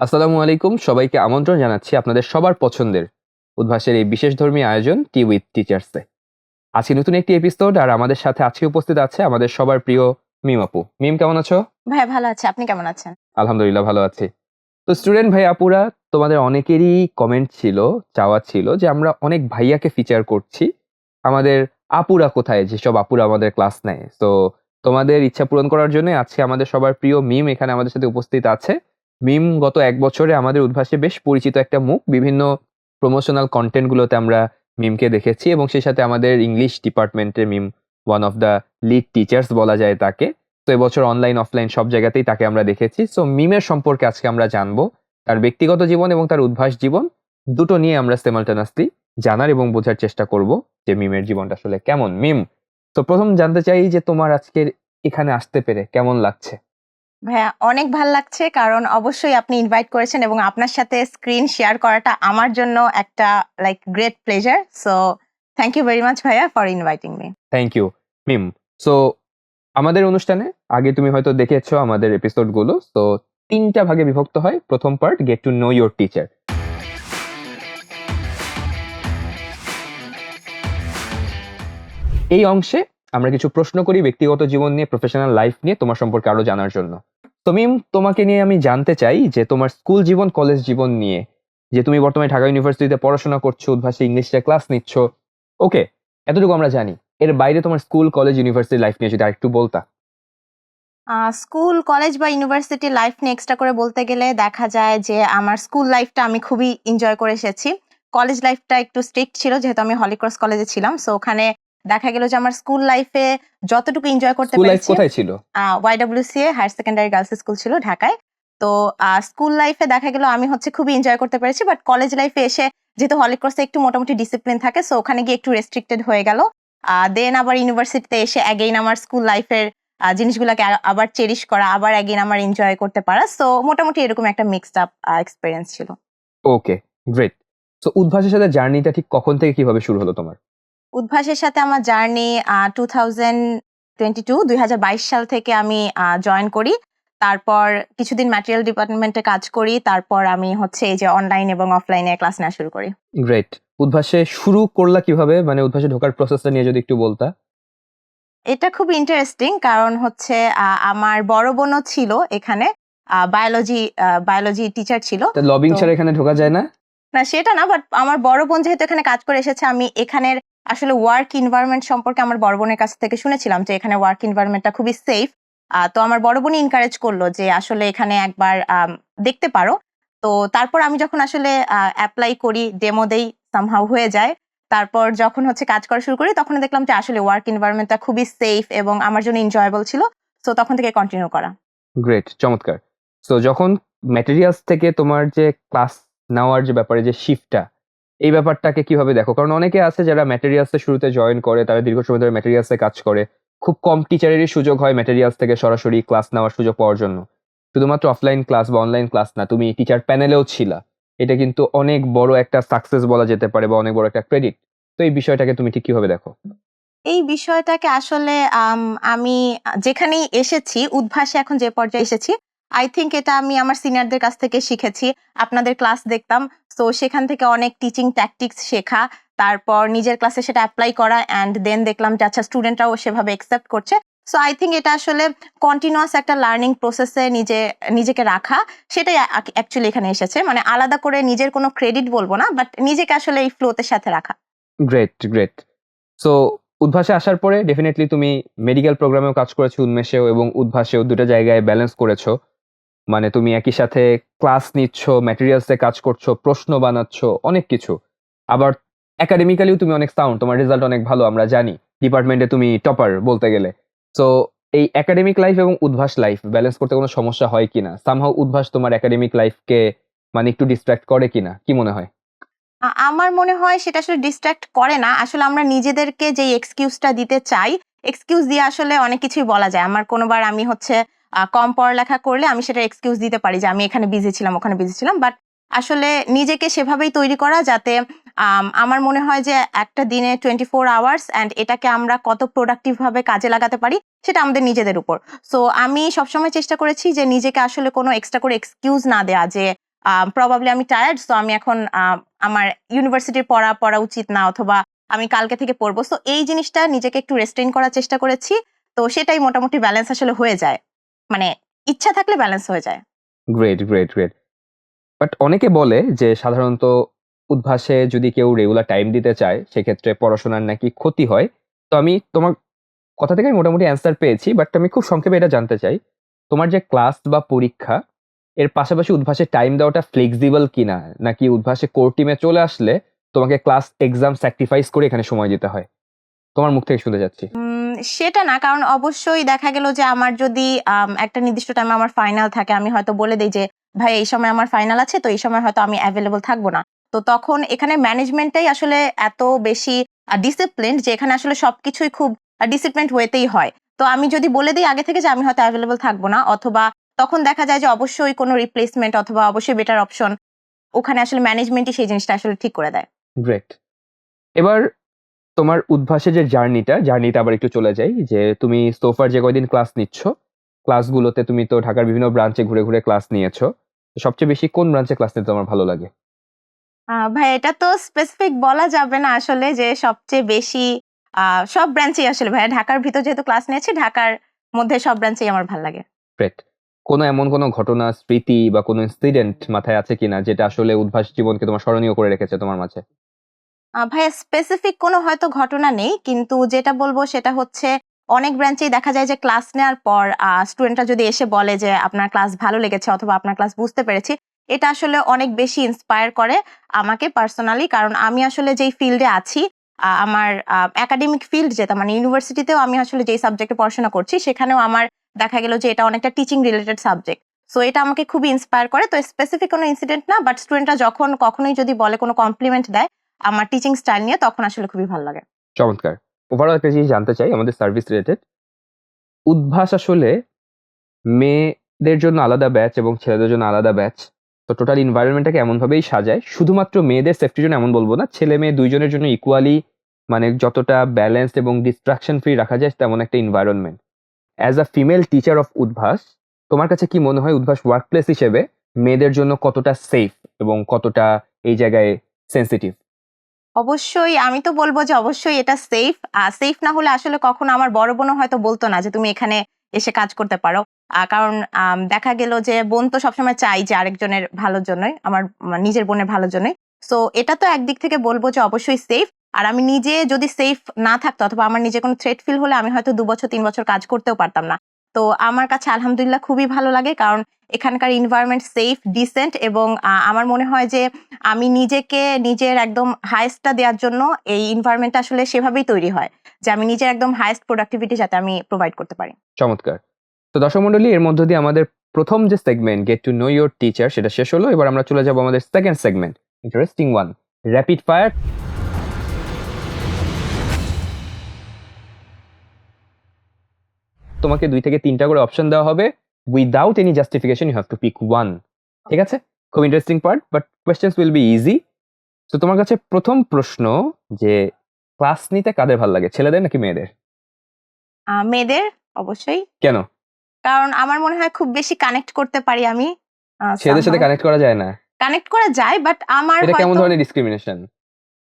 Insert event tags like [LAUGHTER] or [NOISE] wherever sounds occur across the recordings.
আসসালামু আলাইকুম। সবাইকে আমন্ত্রণ জানাচ্ছি আপনাদের সবার পছন্দের উদ্ভাসের এই বিশেষ ধর্মী আয়োজন টি উইথ টিচার্সে আজকে নতুন একটি এপিসোড আর আমাদের সাথে আজকে উপস্থিত আছে আমাদের সবার প্রিয় মিম আপু। মিম কেমন আছো? ভাই ভালো আছে। আপনি কেমন আছেন? আলহামদুলিল্লাহ ভালো আছি। তো স্টুডেন্ট ভাই আপুরা তোমাদের অনেকেরই কমেন্ট ছিল চাওয়া ছিল যে আমরা অনেক ভাইয়াকে ফিচার করছি। আমাদের আপুরা কোথায়? যেসব আপুরা আমাদের ক্লাস নেয়। তো তোমাদের ইচ্ছা পূরণ করার জন্য আজকে আমাদের সবার প্রিয় মিম এখানে আমাদের সাথে উপস্থিত আছে। মিম গত এক বছরে আমাদের উদ্ভাসে বেশ পরিচিত একটা মুখ। বিভিন্ন প্রমোশনাল কন্টেন্টগুলোতে আমরা মিমকে দেখেছি এবং সেই সাথে আমাদের ইংলিশ ডিপার্টমেন্টের Mim one of the lead teachers বলা যায় তাকে। তো এবছর অনলাইন অফলাইন সব জায়গাতেই তাকে আমরা দেখেছি। সো মিমের সম্পর্কে আজকে আমরা জানব। তার ব্যক্তিগত জীবন এবং তার উদ্ভাস জীবন দুটো নিয়ে আমরা সেমালটানাসলি জানার এবং বোঝার চেষ্টা করব যে মিমের জীবনটা আসলে কেমন। মিম, তো প্রথম জানতে চাই যে তোমার আজকের এখানে আসতে পেরে কেমন লাগছে? ভাইয়া, অনেক ভালো লাগছে। কারণ অবশ্যই আপনি ইনভাইট করেছেন এবং আপনার সাথে স্ক্রিন শেয়ার করাটা আমার জন্য একটা like great pleasure so thank you very much ভাইয়া for inviting me thank you Mim so আমাদের অনুষ্ঠানে আগে তুমি হয়তো দেখেছ আমাদের এপিসোডগুলো তো তিনটা ভাগে বিভক্ত হয়। প্রথম part get to know your teacher এই অংশে আমরা কিছু প্রশ্ন করি ব্যক্তিগত জীবন নিয়ে প্রফেশনাল লাইফ নিয়ে তোমার সম্পর্কে আরও জানার জন্য। তো মিম তোমাকে নিয়ে আমি জানতে চাই যে তোমার স্কুল জীবন কলেজ জীবন নিয়ে, যে তুমি বর্তমানে ঢাকা ইউনিভার্সিটিতে পড়াশোনা করছ, উদ্ভাসে ইংলিশে ক্লাস নিচ্ছ ওকে এতটুকু আমরা জানি। এর বাইরে তোমার স্কুল কলেজ ইউনিভার্সিটি লাইফ নিয়ে যদি আরেকটু বলতা। স্কুল কলেজ বা ইউনিভার্সিটি লাইফ নিয়ে এক্সট্রা করে বলতে গেলে দেখা যায় যে আমার স্কুল লাইফটা আমি খুবই এনজয় করে এসেছি। কলেজ লাইফটা একটু স্ট্রিক্ট ছিল, যেহেতু আমি হলিক্রস কলেজে ছিলাম সো ওখানে দেখা গেল যে আমার স্কুল লাইফে যতটুকু এনজয় করতে স্কুল লাইফ পেরেছি কোথায় ছিল? YWCA higher secondary girls school ছিল ঢাকায়। তো স্কুল লাইফে দেখা গেল আমি হচ্ছে খুবই এনজয় করতে পেরেছি বাট কলেজ লাইফে এসে যেহেতু হলিক্রসে একটু মোটামুটি ডিসিপ্লিন থাকে সো ওখানে গিয়ে একটু রেস্ট্রিক্টেড হয়ে গেল। দেন আবার ইউনিভার্সিটিতে এসে অ্যাগেইন আমার স্কুল লাইফের জিনিসগুলোকে আবার চেরিশ করা আবার অ্যাগেইন আমার এনজয় করতে পারা। সো মোটামুটি এরকম একটা মিক্সড আপ এক্সপিরিয়েন্স ছিল। ওকে গ্রেট তো উদ্ভাসের সাথে জার্নিটা ঠিক কখন থেকে কীভাবে শুরু হলো তোমার? উদ্ভাসের সাথে আমার journey two thousand twenty two দুই হাজার বাইশ সাল থেকে আমি জয়েন করি। তারপর কিছুদিন ম্যাটেরিয়াল ডিপার্টমেন্টে কাজ করি। তারপর আমি হচ্ছে এই যে অনলাইন এবং অফলাইনে ক্লাস নেওয়া শুরু করি। গ্রেট উদ্ভাসে শুরু করলা কীভাবে? মানে উদ্ভাসে ঢোকার প্রসেসটা নিয়ে যদি একটু বলতা। এটা খুব ইন্টারেস্টিং কারণ হচ্ছে আমার বড় বোনও ছিল এখানে বায়োলজি বায়োলজি টিচার ছিল। লবিং ছাড়া এখানে ঢোকা যায় না? না সেটা না বাট আমার বড় বোন যেহেতু এখানে কাজ করে এসেছে আমি এখানের আসলে ওয়ার্ক ইনভায়রনমেন্ট সম্পর্কে আমার বড় বোনের কাছ থেকে শুনেছিলাম যে এখানে ওয়ার্ক ইনভায়রনমেন্টটা খুবই সেফ তো আমার বড় বোনই এনকারেজ করল যে আসলে এখানে একবার দেখতে পারো। তো তারপর আমি যখন আসলে অ্যাপ্লাই করি ডেমো দেই সামহাউ হয়ে যায়। তারপর যখন হচ্ছে কাজ করা শুরু করি তখন দেখলাম যে আসলে ওয়ার্ক ইনভায়রনমেন্টটা খুবই সেফ এবং আমার জন্য এনজয়েবল ছিল। তো তখন থেকে কন্টিনিউ করা। গ্রেট চমৎকার। তো যখন ম্যাটেরিয়ালস থেকে তোমার যে ক্লাস নেওয়ার যে ব্যাপারে যে শিফটটা এই ব্যাপারটাকে কীভাবে দেখো? কারণ অনেকে আছে যারা ম্যাটেরিয়ালসে শুরুতে জয়েন করে, তারা দীর্ঘ সময় ধরে ম্যাটেরিয়ালসে কাজ করে। খুব কম টিচারেরই সুযোগ হয় ম্যাটেরিয়ালস থেকে সরাসরি ক্লাস নেওয়ার সুযোগ পাওয়ার জন্য। শুধুমাত্র অফলাইন ক্লাস বা অনলাইন ক্লাস না, তুমি টিচার প্যানেলেও ছিলা। এটা কিন্তু অনেক বড় একটা সাকসেস বলা যেতে পারে বা অনেক বড় একটা ক্রেডিট তো এই বিষয়টাকে তুমি ঠিক কীভাবে দেখো? এই বিষয়টাকে আসলে আমি যেখানেই এসেছি, উদ্ভাসে এখন যে পর্যায়ে এসেছি আই থিংক এটা আমি আমার সিনিয়রদের কাছ থেকে শিখেছি। আপনাদের ক্লাস দেখতাম। তো সেখান থেকে অনেক টিচিং ট্যাকটিক্স শেখা। তারপর নিজের ক্লাসে সেটা অ্যাপ্লাই করা অ্যান্ড দেন দেখলাম যে আচ্ছা স্টুডেন্টরাও সেভাবে একসেপ্ট করছে। সো আই থিঙ্ক এটা আসলে কন্টিনিউয়াস একটা লার্নিং প্রসেসে নিজে, নিজেকে রাখা, সেটাই অ্যাকচুয়ালি এখানে এসেছে। মানে আলাদা করে নিজের কোনো ক্রেডিট বলব না বাট নিজেকে আসলে এই ফ্লোতের সাথে রাখা। গ্রেট গ্রেট সো উদ্ভাসে আসার পরে ডেফিনেটলি তুমি মেডিকেল প্রোগ্রামেও কাজ করেছ, উন্মেষেও এবং উদ্ভাসেও দুটো জায়গায় ব্যালেন্স করেছ। মানে তুমি একই সাথে ক্লাস নিচ্ছ ম্যাটেরিয়ালসে কাজ করছ, প্রশ্ন বানাচ্ছ, অনেক কিছু। আবার একাডেমিক্যালিও তুমি অনেক সাউন্ড তোমার রেজাল্ট অনেক ভালো, আমরা জানি। ডিপার্টমেন্টে তুমি টপার বলতে গেলে। সো এই একাডেমিক লাইফ এবং উদ্ভাস লাইফ ব্যালেন্স করতে কোনো সমস্যা হয় কিনা? সামহাও উদ্ভাস তোমার একাডেমিক লাইফকে মানে একটু ডিস্ট্রাক্ট করে কিনা? কি মনে হয়? আমার মনে হয় সেটা আসলে ডিস্ট্রাক্ট করে না। আসলে আমরা নিজেদেরকে যে এক্সকিউজটা দিতে চাই এক্সকিউজ দিয়ে আসলে অনেক কিছুই বলা যায়। আমার কোনোবার আমি হচ্ছে কম পড়ালেখা করলে আমি সেটা এক্সকিউজ দিতে পারি যে আমি এখানে বিজি ছিলাম, ওখানে বিজি ছিলাম। বাট আসলে নিজেকে সেভাবেই তৈরি করা যাতে আমার মনে হয় যে একটা দিনে টোয়েন্টি ফোর আওয়ার্স অ্যান্ড এটাকে আমরা কত প্রোডাক্টিভ ভাবে কাজে লাগাতে পারি, সেটা আমাদের নিজেদের উপর। সো আমি সবসময় চেষ্টা করেছি যে নিজেকে আসলে কোনো এক্সট্রা করে এক্সকিউজ না দেওয়া যে প্রবাবলি আমি টায়ার্ড সো আমি এখন আমার ইউনিভার্সিটির পড়া পড়া উচিত না অথবা আমি কালকে থেকে পড়ব। সো এই জিনিসটা নিজেকে একটু রেস্ট্রেন করার চেষ্টা করেছি। তো সেটাই মোটামুটি ব্যালেন্স আসলে হয়ে যায়। মানে ইচ্ছা থাকলে ব্যালেন্স হয়ে যায়। গ্রেট গ্রেট গ্রেট বাট অনেকে বলে যে সাধারণত উদ্ভাসে যদি কেউ রেগুলার টাইম দিতে চায় সেক্ষেত্রে পড়াশোনার নাকি ক্ষতি হয়। তো আমি তোমার কথা থেকে আমি মোটামুটি অ্যান্সার পেয়েছি বাট আমি খুব সংক্ষেপে এটা জানতে চাই। তোমার যে ক্লাস বা পরীক্ষা এর পাশাপাশি উদ্ভাসে টাইম দেওয়াটা ফ্লেক্সিবল কিনা? নাকি উদ্ভাসে কোর টিমে চলে আসলে তোমাকে ক্লাস এক্সাম স্যাক্রিফাইস করে এখানে সময় দিতে হয়? তোমার মুখ থেকে শুনতে যাচ্ছি সেটা না, কারণ অবশ্যই দেখা গেল যে আমার যদি একটা নির্দিষ্ট টাইমে আমার ফাইনাল থাকে, আমি হয়তো বলে দিই যে, ভাই, এই সময় আমার ফাইনাল আছে, তো এই সময় হয়তো আমি অ্যাভেলেবল থাকব না। তো তখন এখানে ম্যানেজমেন্টটাই আসলে এত বেশি ডিসিপ্লিন যে এখানে আসলে সবকিছুই খুব ডিসিপ্লিন ওয়েতেই হয়। তো আমি যদি বলে দিই আগে থেকে যে আমি হয়তো অ্যাভেলেবল থাকব না, অথবা তখন দেখা যায় যে অবশ্যই কোনো রিপ্লেসমেন্ট অথবা অবশ্যই বেটার অপশন ওখানে আসলে ম্যানেজমেন্টই সেই জিনিসটা আসলে ঠিক করে দেয়। গ্রেট এবার তোমার উদ্ভাসে যে জার্নিটা জার্নিটা আবার একটু চলে যাই যে তুমি সোফার যে কয়দিন ক্লাস নিচ্ছ ক্লাসগুলোতে তুমি তো ঢাকার বিভিন্ন ব্রাঞ্চে ঘুরে ঘুরে ক্লাস নিয়েছো সবচেয়ে বেশি কোন ব্রাঞ্চে ক্লাস নিতে তোমার ভালো লাগে? ভাই এটা তো স্পেসিফিক বলা যাবে না আসলে যে সবচেয়ে বেশি সব ব্রাঞ্চেই আসলে ভাই ঢাকার ভিতর যেহেতু ক্লাস নিয়েছি ঢাকার মধ্যে সব ব্রাঞ্চেই আমার ভালো লাগে। গ্রেট কোনো এমন কোনো ঘটনা স্মৃতি বা কোনো ইনসিডেন্ট মাথায় আছে কিনা যেটা আসলে উদ্ভাস জীবনকে তোমার স্মরণীয় করে রেখেছে তোমার মাঝে? ভাইয়া স্পেসিফিক কোনো হয়তো ঘটনা নেই, কিন্তু যেটা বলব সেটা হচ্ছে অনেক ব্রাঞ্চেই দেখা যায় যে ক্লাস নেওয়ার পর স্টুডেন্টরা যদি এসে বলে যে আপনার ক্লাস ভালো লেগেছে অথবা আপনার ক্লাস বুঝতে পেরেছি, এটা আসলে অনেক বেশি ইন্সপায়ার করে আমাকে পার্সোনালি কারণ আমি আসলে যেই ফিল্ডে আছি আমার একাডেমিক ফিল্ড যেটা মানে ইউনিভার্সিটিতেও আমি আসলে যেই সাবজেক্টে পড়াশোনা করছি, সেখানেও আমার দেখা গেল যে এটা অনেকটা টিচিং রিলেটেড সাবজেক্ট সো এটা আমাকে খুবই ইন্সপায়ার করে। তো স্পেসিফিক কোনো ইনসিডেন্ট না বাট স্টুডেন্টরা যখন কখনোই যদি বলে কোনো কমপ্লিমেন্ট দেয় আমার টিচিং স্টাইল নিয়ে তখন আসলে খুবই ভালো লাগে। চমৎকার। ওভারঅল একটা জিনিস জানতে চাই আমাদের সার্ভিস রিলেটেড উদ্ভাস আসলে মেয়েদের জন্য আলাদা ব্যাচ এবং ছেলেদের জন্য আলাদা ব্যাচ তো টোটাল এনভায়রনমেন্টটাকে এমনভাবেই সাজায়। শুধুমাত্র মেয়েদের সেফটির জন্য এমন বলব না, ছেলে মেয়ে দুইজনের জন্য ইকুয়ালি মানে যতটা ব্যালেন্সড এবং ডিস্ট্রাকশন ফ্রি রাখা যায়, তেমন একটা environment as a female teacher of Udvash, তোমার কাছে কি মনে হয় উদ্ভাস ওয়ার্ক প্লেস হিসেবে মেয়েদের জন্য কতটা সেফ এবং কতটা এই জায়গায় সেন্সিটিভ অবশ্যই, আমি তো বলব যে অবশ্যই এটা সেফ সেফ না হলে আসলে কখনো আমার বড় বোনও হয়তো বলতো না যে তুমি এখানে এসে কাজ করতে পারো। কারণ দেখা গেল যে বোন তো সবসময় চাই যে আরেকজনের ভালোর জন্যই, আমার নিজের বোনের ভালোর জন্যই। সো এটা তো একদিক থেকে বলব যে অবশ্যই সেফ আর আমি নিজে যদি সেফ না থাকতো অথবা আমার নিজে কোনো থ্রেট ফিল হলে আমি হয়তো দু বছর, তিন বছর কাজ করতেও পারতাম না। তো আমার কাছে আলহামদুলিল্লাহ খুবই ভালো লাগে, কারণ এখানকার এনভায়রনমেন্ট সেফ ডিসেন্ট এবং আমার মনে হয় যে আমি নিজেকে নিজের একদম হায়েস্টটা দেওয়ার জন্য এই এনভায়রনমেন্টটা আসলে সেভাবেই তৈরি হয়, যে আমি নিজের একদম হায়েস্ট প্রোডাক্টিভিটি যাতে আমি প্রোভাইড করতে পারি। চমৎকার। তো দর্শক মন্ডলী এর মধ্য দিয়ে আমাদের প্রথম যে segment get to know your teacher সেটা শেষ হলো, এবার আমরা চলে যাব আমাদের second segment interesting one rapid fire তোমাকে দুই থেকে তিনটা করে অপশন দেওয়া হবে without any justification you have to pick one ঠিক আছে? খুব interesting part but questions will be easy তো তোমার কাছে প্রথম প্রশ্ন যে ক্লাস নিতে কাদের ভালো লাগে ছেলেদের নাকি মেয়েদের? মেয়েদের অবশ্যই। কেন? কারণ আমার মনে হয় খুব বেশি কানেক্ট করতে পারি আমি ছেলেদের সাথে কানেক্ট করা যায় না? কানেক্ট করা যায় বাট আমার এটা কেমন ধরনের ডিসক্রিমিনেশন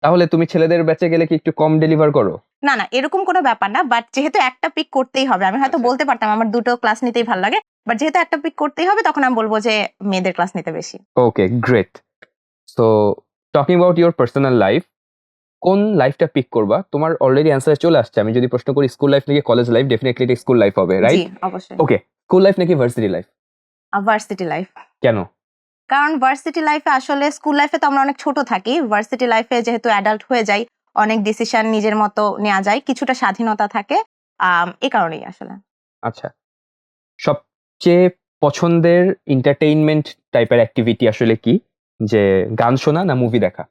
তাহলে তুমি ছেলেদের ব্যাচে গেলে কি একটু কম ডেলিভার করো? না না এরকম কোনো ব্যাপার না বাট যেহেতু একটা পিক করতেই হবে আমি হয়তো আচ্ছা। বলতে পারতাম আমার দুটো ক্লাস নিতেই ভালো লাগে বাট যেহেতু একটা পিক করতেই হবে তখন আমি বলব যে মেয়েদের ক্লাস নিতে বেশি। Okay great so talking about your personal life কোন লাইফটা পিক করবা? তোমার অলরেডি অ্যান্সার চলে আসছে আমি যদি প্রশ্ন করি স্কুল লাইফ নাকি কলেজ লাইফ ডেফিনেটলি এটা স্কুল লাইফ হবে রাইট অবশ্যই। ওকে স্কুল লাইফ নাকি ভার্সিটি লাইফ ভার্সিটি লাইফ কেন? কারণ ভার্সিটি লাইফে আসলে স্কুল লাইফে তো আমরা অনেক ছোট থাকি ভার্সিটি লাইফে যেহেতু অ্যাডাল্ট হয়ে যাই অনেক ডিসিশন নিজের মতো নেওয়া যায় কিছুটা স্বাধীনতা থাকে এই কারণেই আসলে। আচ্ছা। সবচেয়ে পছন্দের এন্টারটেইনমেন্ট টাইপের অ্যাক্টিভিটি আসলে কি? যে গান শোনা না মুভি দেখা?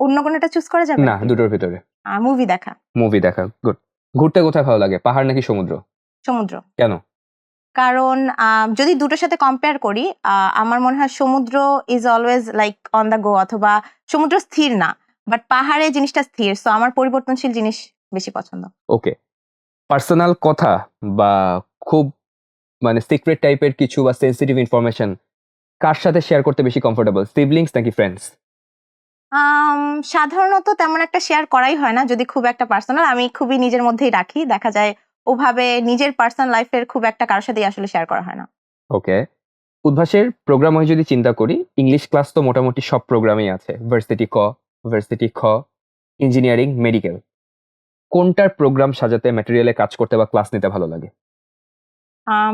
অন্য কোনোটা চুজ করা যাবে না দুটোর ভিতরে। মুভি দেখা। মুভি দেখা গুড ঘুরতে কোথায় ভালো লাগে? পাহাড় নাকি সমুদ্র? সমুদ্র। কেন? কারণ যদি দুটোর সাথে কম্পেয়ার করি আমার মনে হয় সমুদ্র is always like on the go অথবা সমুদ্র স্থির না। বাট পাহাড়ে জিনিসটা স্থির সো আমার পরিবর্তনশীল জিনিস বেশি পছন্দ। ওকে পার্সোনাল কথা বা খুব মানে সিক্রেট টাইপের কিছু বা সেন্সিটিভ ইনফরমেশন কার সাথে শেয়ার করতে বেশি কমফোর্টেবল সিবলিংস নাকি ফ্রেন্ডস সাধারণত তেমন একটা শেয়ার করাই হয় না যদি খুব একটা পার্সোনাল আমি খুবই নিজের মধ্যেই রাখি। দেখা যায় ওভাবে নিজের পার্সোনাল লাইফের খুব একটা কারোর সাথেই আসলে শেয়ার করা হয় না। ওকে উদ্ভাসের প্রোগ্রাম হয়ে যদি চিন্তা করি ইংলিশ ক্লাস তো মোটামুটি সব প্রোগ্রামেই আছে। ভার্সিটি ক ভার্সিটি খ ইঞ্জিনিয়ারিং মেডিকেল। কোনটার প্রোগ্রাম সাজাতে ম্যাটেরিয়ালে কাজ করতে বা ক্লাস নিতে ভালো লাগে?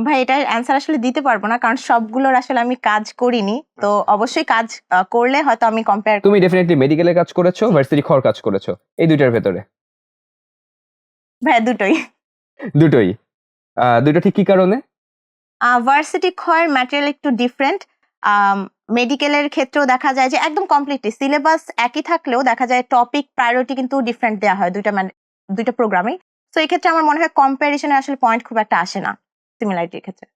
ভাই এটার অ্যান্সার আসলে দিতে পারব না কারণ সবগুলোর আসলে আমি কাজ করিনি। তো অবশ্যই কাজ করলে হয়তো আমি কম্পেয়ার তুমি ডেফিনেটলি মেডিকেলে কাজ করেছ ভার্সিটি খর কাজ করেছ এই দুইটার ভেতরে? ভাই দুটোই। দুটোই? দুটো ঠিক কি কারণে? ভার্সিটি ক্ষয়ের ম্যাটেরিয়াল একটু ডিফারেন্ট মেডিকেলের ক্ষেত্রেও দেখা যায় যে একদম কমপ্লিটলি সিলেবাস একই থাকলেও দেখা যায় টপিক প্রায়োরিটি কিন্তু ডিফারেন্ট দেওয়া হয় দুইটা man- দুইটা প্রোগ্রামে তো এই ক্ষেত্রে আমার মনে হয় কম্পারিশনে আসলে পয়েন্ট খুব একটা আসে না সিমিলারিটির ক্ষেত্রে।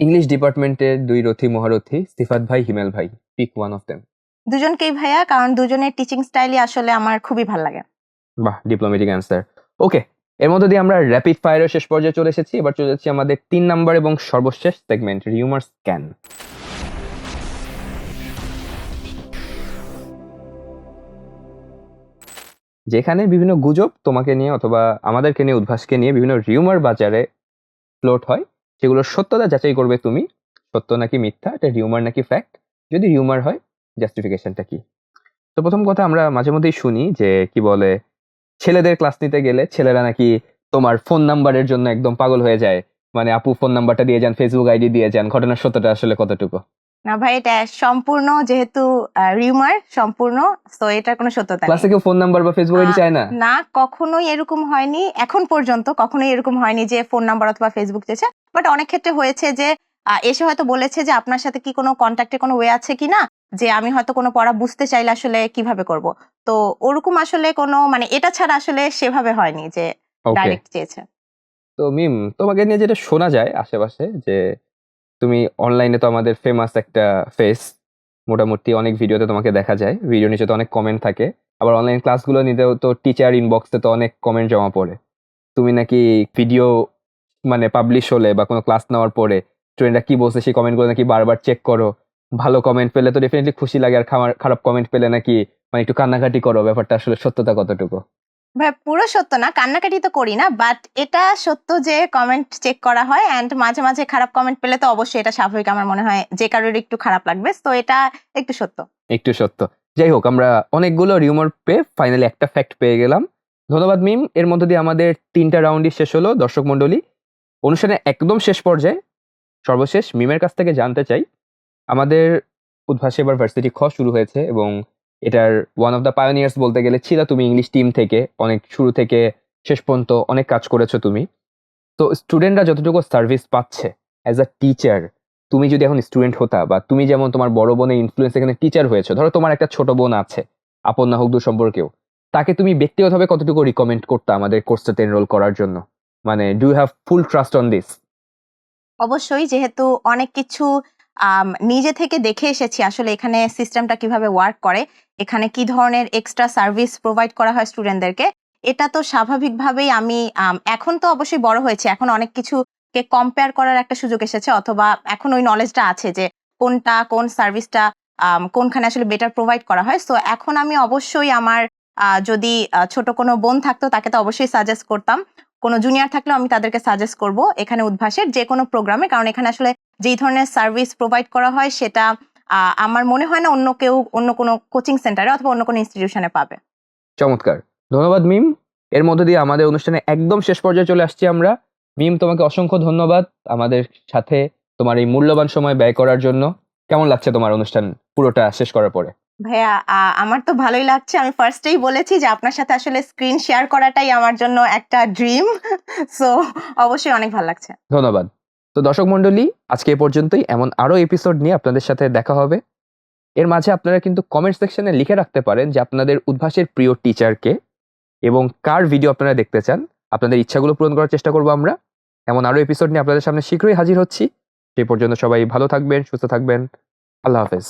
ইংলিশ ডিপার্টমেন্টের দুই রথী মহারথী সিফাত ভাই হিমেল ভাই পিক ওয়ান অফ দেম দুজনকেই ভাইয়া কারণ দুজনের টিচিং স্টাইলই আসলে আমার খুবই ভালো লাগে। বাহ ডিপ্লোমেটিক অ্যান্সার ওকে এর মধ্যে দিয়ে আমরা র্যাপিড ফায়ারের শেষ পর্যায়ে চলে এসেছি। এবার চলে যাচ্ছি আমাদের তিন নাম্বার এবং সর্বশেষ সেগমেন্ট রিউমার স্ক্যান যেখানে বিভিন্ন গুজব তোমাকে নিয়ে অথবা আমাদেরকে নিয়ে, উদ্ভাসকে নিয়ে বিভিন্ন রিউমার বাজারে ফ্লোট হয়, সেগুলোর সত্যতা যাচাই করবে তুমি। সত্য নাকি মিথ্যা, এটা রিউমার নাকি ফ্যাক্ট যদি রিউমার হয় জাস্টিফিকেশনটা কি? তো প্রথম কথা আমরা মাঝে মধ্যেই শুনি যে, কি বলে, ছেলেদের ক্লাস নিতে গেলে ছেলেরা নাকি তোমার ফোন নাম্বারের জন্য একদম পাগল হয়ে যায়। মানে আপু ফোন নাম্বারটা দিয়ে যান ফেসবুক আইডি দিয়ে যান, ঘটনার সত্যটা আসলে কতটুকু? না ভাই এটা সম্পূর্ণ যেহেতু রিউমার সম্পূর্ণ তো এটার কোনো সত্যতা নেই। ক্লাসে কেউ ফোন নাম্বার বা ফেসবুক আইডি চায় না? না কখনোই এরকম হয়নি এখন পর্যন্ত কখনোই এরকম হয়নি যে ফোন নাম্বার অথবা ফেসবুক চেয়েছে বাট অনেক ক্ষেত্রে হয়েছে যে এসে হয়তো বলেছে যে আপনার সাথে কি কোনো কন্ট্যাক্টে কোনো ওয়ে আছে কিনা যে আমি হয়তো কোনো পড়া বুঝতে চাইলে আসলে কীভাবে করব। তো ওরকম আসলে কোনো মানে এটা ছাড়া আসলে সেভাবে হয়নি যে ডাইরেক্ট চেয়েছে। তো মিম তোমাকে নিয়ে যেটা শোনা যায় আশেপাশে যে তুমি অনলাইনে তো আমাদের ফেমাস একটা ফেস মোটামুটি অনেক ভিডিওতে তোমাকে দেখা যায়। ভিডিও নিচে তো অনেক কমেন্ট থাকে। আবার অনলাইন ক্লাসগুলো নিতেও তো টিচার ইনবক্সে তো অনেক কমেন্ট জমা পড়ে। তুমি নাকি ভিডিও মানে পাবলিশ হলে বা কোনো ক্লাস নেওয়ার পরে স্টুডেন্টরা কি বলছে সেই কমেন্টগুলো নাকি বারবার চেক করো। ভালো কমেন্ট পেলে তো ডেফিনেটলি খুশি লাগে আর খারাপ কমেন্ট পেলে নাকি মানে একটু কান্নাকাটি করো। ব্যাপারটা আসলে সত্যতা কতটুকু? ভাই, পুরো সত্য না, কান্নাকাটি তো করি না বাট এটা সত্য যে কমেন্ট চেক করা হয় অ্যান্ড মাঝে মাঝে খারাপ কমেন্ট পেলে তো অবশ্যই এটা স্বাভাবিক আমার মনে হয়, যে কারোর একটু খারাপ লাগবে তো এটা একটু সত্য। একটু সত্য। যাই হোক, আমরা অনেকগুলো রিউমার পেয়ে ফাইনালি একটা ফ্যাক্ট পেয়ে গেলাম। ধন্যবাদ মিম, এর মধ্যে দিয়ে আমাদের তিনটা রাউন্ডই শেষ হলো, দর্শক মণ্ডলী। অনুষ্ঠানের একদম শেষ পর্যায়ে, সর্বশেষ মিমের কাছ থেকে জানতে চাই, আমাদের উদ্ভাসে এবার ভার্সিটি খ শুরু হয়েছে এবং এটার ওয়ান অফ দ্য পায়োনিয়ার্স বলতে গেলে ছিল তুমি ইংলিশ টিম থেকে, অনেক শুরু থেকে শেষ পর্যন্ত অনেক কাজ করেছ তুমি। তো স্টুডেন্টরা যতটুকু সার্ভিস পাচ্ছে অ্যাজ আ টিচার তুমি যদি এখন স্টুডেন্ট হতা বা তুমি যেমন তোমার বড় বোনের ইনফ্লুয়েন্স এখানে টিচার হয়েছো, ধরো তোমার একটা ছোট বোন আছে, আপন না হোক দূর সম্পর্কেও, তাকে তুমি ব্যক্তিগতভাবে কতটুকু রিকমেন্ড করতে আমাদের কোর্সটাতে এনরোল করার জন্য? মানে do have full trust on this অবশ্যই, যেহেতু অনেক কিছু নিজে থেকে দেখে এসেছি আসলে এখানে সিস্টেমটা কীভাবে ওয়ার্ক করে, এখানে কি ধরনের এক্সট্রা সার্ভিস প্রোভাইড করা হয় স্টুডেন্টদেরকে এটা তো স্বাভাবিকভাবেই আমি এখন তো অবশ্যই বড় হয়েছে, এখন অনেক কিছুকে কম্পেয়ার করার একটা সুযোগ এসেছে, অথবা এখন ওই নলেজটা আছে যে কোনটা, কোন সার্ভিসটা কোনখানে আসলে বেটার প্রোভাইড করা হয়। সো এখন আমি অবশ্যই আমার যদি ছোট কোনো বোন থাকতো তাকে তো অবশ্যই সাজেস্ট করতাম। কোনো জুনিয়র থাকলেও আমি তাদেরকে সাজেস্ট করব এখানে উদ্ভাসের যে কোনো প্রোগ্রামে কারণ এখানে আসলে যেই ধরনের সার্ভিস প্রোভাইড করা হয় সেটা আমার মনে হয় না অন্য কেউ অন্য কোনো কোচিং সেন্টারে অথবা অন্য কোনো ইনস্টিটিউশনে পাবে। চমৎকার। ধন্যবাদ মিম। এর মধ্যে দিয়ে আমাদের অনুষ্ঠানে একদম শেষ পর্যায়ে চলে আসছি আমরা। মিম তোমাকে অসংখ্য ধন্যবাদ আমাদের সাথে তোমার এই মূল্যবান সময় ব্যয় করার জন্য। কেমন লাগছে তোমার অনুষ্ঠান পুরোটা শেষ করার পরে? ভাইয়া আমার তো ভালোই লাগছে। আমি ফার্স্টেই বলেছি যে আপনার সাথে আসলে স্ক্রিন শেয়ার করাটাই আমার জন্য একটা ড্রিম সো [LAUGHS] অবশ্যই অনেক ভালো লাগছে। ধন্যবাদ। তো দর্শক মণ্ডলী, আজকে এ পর্যন্তই। এমন আরও এপিসোড নিয়ে আপনাদের সাথে দেখা হবে। এর মাঝে আপনারা কিন্তু কমেন্ট সেকশনে লিখে রাখতে পারেন যে আপনাদের উদ্ভাসের প্রিয় টিচারকে এবং কার ভিডিও আপনারা দেখতে চান। আপনাদের ইচ্ছাগুলো পূরণ করার চেষ্টা করব আমরা। এমন আরও এপিসোড নিয়ে আপনাদের সামনে শীঘ্রই হাজির হচ্ছি। সেই পর্যন্ত সবাই ভালো থাকবেন, সুস্থ থাকবেন। আল্লাহ হাফেজ।